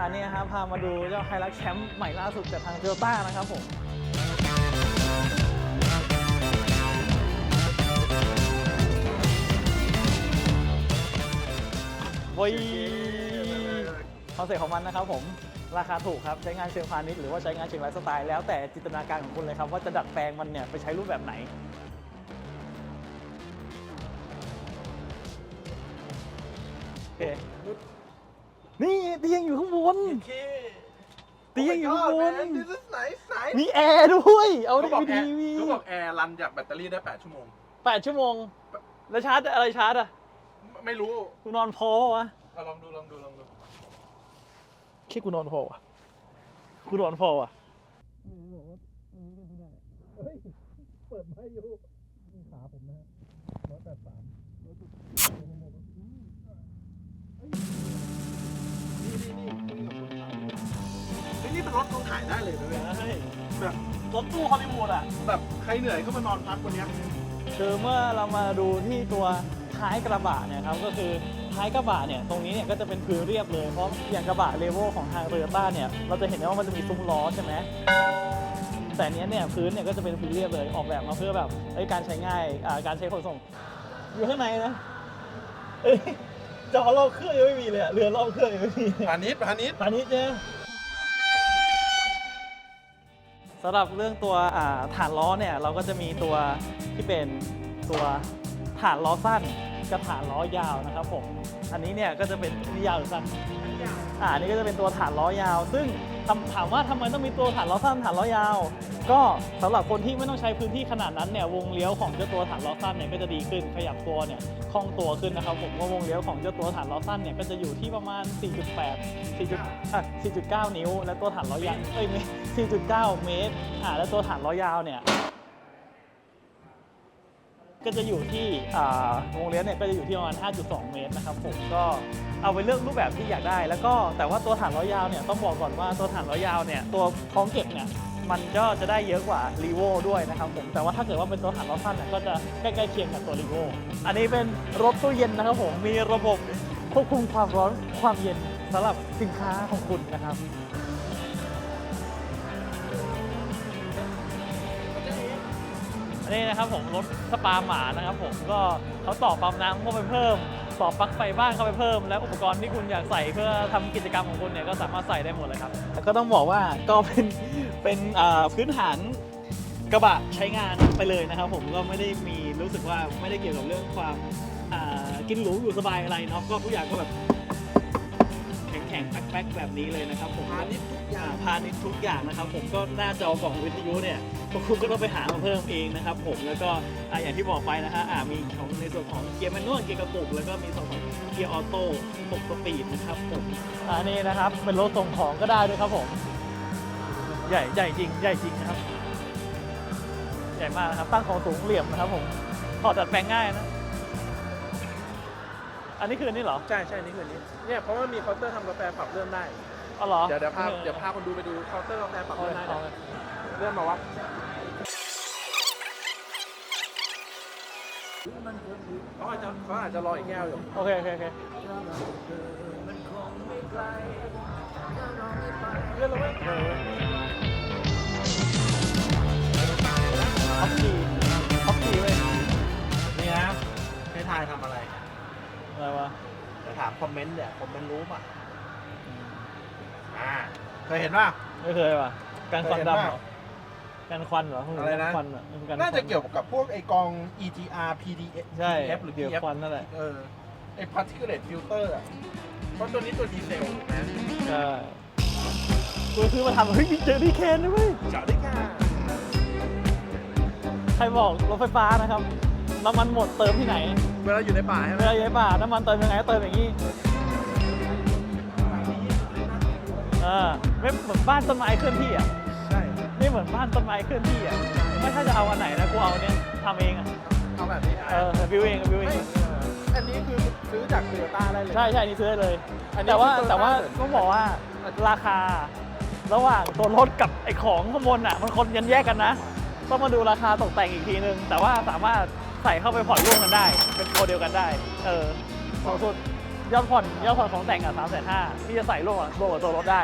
อันนี้นะครับพามาดูเจ้าไฮรักแชมป์ใหม่ล่าสุดจากทางโตโยต้านะครับผมโอ้ยคอนเซ็ปต์ของมันนะครับผมราคาถูกครับ ใช้งานเชิงพาณิชย์หรือว่าใช้งานเชิงไลฟ์สไตล์แล้วแต่จินตนาการของคุณเลยครับ ว่าจะดัดแปลงมันเนี่ย ไปใช้รูปแบบไหน โอเค นี่เตียงอยู่ข้างบน เตียงอยู่ข้างบน This is nice nice มีแอร์ด้วย เอาเขาได้บอกดูแอทีร์วีเขาบอกแอร์รันจากแบตเตอรี่ได้ 8 ชั่วโมง แปดชั่วโมง แล้วชาร์จอะไรชาร์จอะไม่ไม่รู้กูนอนพอวะเอาลองดูลองดูลองดูคิดกูนอนพอวะกูนอนพอวะเปิดไม่อยู่ขาผมนะร้อยแปดสาม รถเขาถ่ายได้เลยนะเว้ยแบบรถตู้ฮอลลีวูดอะ แบบใครเหนื่อยก็มานอนพักวันเนี้ยคือเมื่อเรามาดูที่ตัวท้ายกระบะเนี่ยครับก็คือท้ายกระบะเนี่ยตรงนี้เนี่ยก็จะเป็นพื้นเรียบเลยเพราะอย่างกระบะเลโวลของทางโตโยต้าเนี่ยเราจะเห็นได้ว่ามันจะมีซุ้มล้อใช่ไหมแต่อันเนี้ยเนี่ยพื้นเนี่ยก็จะเป็นพื้นเรียบเลยออกแบบมาเพื่อแบบเอ้ยการใช้ง่ายอ่าการใช้ขนส่ง อยู่ข้างในนะเอ้ยจอรอบเครื่องยังไม่มีเลยอะเรือนรอบเครื่องยังไม่มีพาณิชย์พาณิชย์พาณิชย์เนี่ย สำหรับเรื่องตัวอ่าฐานล้อเนี่ยเราก็จะมีตัวที่เป็นตัวฐานล้อสั้นกับฐานล้อยาวนะครับผม อันนี้เนี่ยก็จะเป็นนี่ยาวหรือสั้นอ่าอันนี้ก็จะเป็นตัวฐานล้อยาว ซึ่งคำ ถามว่าทำไมต้องมีตัวฐานล้อสั้นฐานล้อยาว ก็สำหรับคนที่ไม่ต้องใช้พื้นที่ขนาดนั้นเนี่ยวงเลี้ยวของเจ้าตัวฐานล้อสั้นเนี่ยก็จะดีขึ้นขยับตัวเนี่ยคล่องตัวขึ้นนะครับผมว่าวงเลี้ยวของเจ้าตัวฐานล้อสั้นเนี่ยก็จะอยู่ที่ประมาณ 4.8 4.9 นิ้ว และตัวฐานล้อยาวเอ้ย4.9 เมตรอ่าและตัวฐานล้อยาวเนี่ย ก็จะอยู่ที่วงเลี้ยวเนี่ยก็จะอยู่ที่ประมาณ 5.2 เมตรนะครับผมก็เอาไปเลือกรูปแบบที่อยากได้ แล้วก็แต่ว่าตัวฐานล้อยาวเนี่ยต้องบอกก่อนว่าตัวฐานล้อยาวเนี่ยตัวท้องเก็บเนี่ยมันก็จะได้เยอะกว่ารีโวด้วยนะครับผมแต่ว่าถ้าเกิดว่าเป็นตัวฐานล้อสั้นเนี่ยก็จะใกล้ๆเคียงกับตัวรีโวอันนี้เป็นรถตู้เย็นนะครับผมมีระบบควบคุมความร้อนความเย็นสำหรับสินค้าของคุณนะครับ อันนี้นะครับผมรถสปาหมานะครับผมก็เขาต่อปั๊มน้ำเข้าไปเพิ่ม ต่อปลั๊กไฟบ้านเข้าไปเพิ่ม และอุปกรณ์ที่คุณอยากใส่เพื่อทำกิจกรรมของคุณเนี่ยก็สามารถใส่ได้หมดเลยครับ ก็ต้องบอกว่าก็เป็นเป็นอ่าพื้นฐานกระบะใช้งานไปเลยนะครับผมก็ไม่ได้มีรู้สึกว่าไม่ได้เกี่ยวกับเรื่องความอ่ากินหรูอยู่สบายอะไรเนาะก็ทุกอย่างก็แบบ แข็งๆแป๊กๆแบบนี้เลยนะครับผมพาณิชย์ทุกอย่างพาณิชย์ทุกอย่างนะครับ ผมก็หน้าจอกล่องวิทยุเนี่ยพวกคุณก็ต้องไปหามาเพิ่มเองนะครับ ผมแล้วก็อะอย่างที่บอกไปนะฮะอะมีของในส่วนของเกียร์แมนนวลเกียร์กระปุกแล้วก็มีส่วนของเกียร์ออโต้6สปีดนะครับผมอันนี้นะครับเป็นรถส่งของก็ได้ด้วยครับผม ใหญ่ใหญ่จริงใหญ่จริงนะครับ ใหญ่มากนะครับตั้งของสูงเหลี่ยมนะครับผมถอดดัดแปลงง่ายนะ อันนี้คืออันนี่เหรอใช่ใช่นี่คืออนนี้เนี่ยเพราะว่ามีเคาน์เตอร์ทำกาแฟปรับเลื่อนได้อ๋อเหรอเดี๋ยวเดี๋ยวพาเดี๋ยวพาคนดูไปดูเคาน์เตอร์กาแฟปรับเอาเลื่อนเลยได้เอาเลยเลื่อนมาวัดเขาอาจจะเขาอาจจะรออีกแก้วอยู่โอเคโอเคโอเคเลื่อนลงไหมเออฮ อะไรวะจะถามคอมเมนต์เนี่ยคอมเมนต์รู้ป่ะอ่าเคยเห็นป่ะ ไม่เคยว่ะการควันเคยเห็นดำปะเหรอการควันเหรออะไรนะ ควันเหรอการคน่าจะเกี่ยวกับพวกไอกอง EGR PDF ใช่ PDF หรือ เกี่ยวกับ PF ควันนั่นแหละเออไอ particulate filter อะเพราะตัวนี้ตัวดีเซลถูกไหมใช่กูซื้อมาทำเฮ้ยมีเจอรี่เคนด้วยเว้ยจอดได้ค่ะใครบอกรถไฟฟ้านะครับน้ำมันหมดเติมที่ไหนเวลาอยู่ในป่าใช่ไหเวมลาอยู่ในป่าน้ำมันเติมยังไงก็เติมอย่างนี้เออไม่เหมือนบ้านต้นไม้เคลื่อนที่อะใช่นี่เหมือนบ้านต้นไม้เคลื่อนที่อะไม่ถ้าจะเอาอันไหนนะกูเอาอันเนี้ยทำเองอะเอาแบบนี้เออบิวเองบิวเอไม่งอันนี้คือซื้อจากโตโยต้าได้เลย ใช่ใช่อันนี่ซื้อได้เลยอันนี้แต่ว่าคือแต่ว่า Toyota ต้องบอกว่าราคา ระหว่างตัวรถกับไอ้ของข้างบนอะ มันคนยันแยกกันนะ ต้องมาดูราคาตกแต่งอีกทีนึง แต่ว่าสามารถใส่เข้าไปผ่อนร่วมกันได้ เป็นโมเดียวกันได้ เออสองสุดยอดผ่อนยอดผ่อนของแต่งอะสามแสนห้าที่จะใส่ร่วมกับร่วมกับตัวรถได้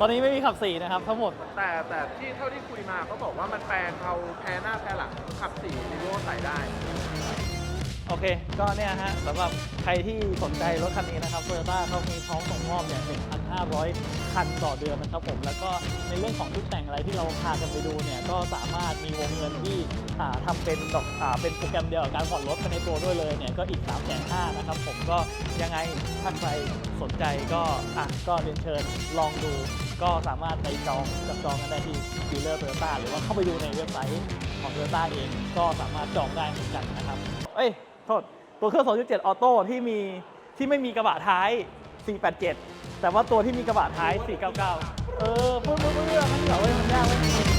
ตอนนี้ไม่มีขับสี่นะครับ ทั้งหมด แต่แต่ที่เท่าที่คุยมาเขาบอกว่ามันแปลงเอาแพ้หน้าแพ้หลังขับสี่นิโวใส่ได้ โอเค ก็เนี่ยฮะสำหรับใครที่สนใจรถคันนี้นะครับโตโยต้าเขามีพร้อมส่งมอบเนี่ย1,500 คันต่อเดือนนะครับผม แล้วก็ในเรื่องของชุดแต่งอะไรที่เราพากันไปดูเนี่ย ก็สามารถมีวงเงินที่อ่าทำเป็นดอกอ่าเป็นโปรแกรมเดียวกับการผ่อนรถไปในตัวด้วยเลยเนี่ย ก็อีก 3 5 0 0 0นะครับผม ก็ยังไงถ้านใครสนใจก็อะก็เรียนเชิญลองดูก็สามารถไปจองจับจองกันได้ที่ดีลเลอร์โตโยต้าหรือว่าเข้าไปดูในเว็บไซต์ของโตโยต้าเองก็สามารถจองได้เหมือนกันนะครับ เอ้ย โทษ ตัวเครื่อง 2.7 ออโต้ที่มีที่ไม่มีกระบะท้าย 487 แต่ว่าตัวที่มีกระบะท้าย 499 เออเพื่อนเพื่อนเอนมันเหรอเว้ยมันยากเว้ย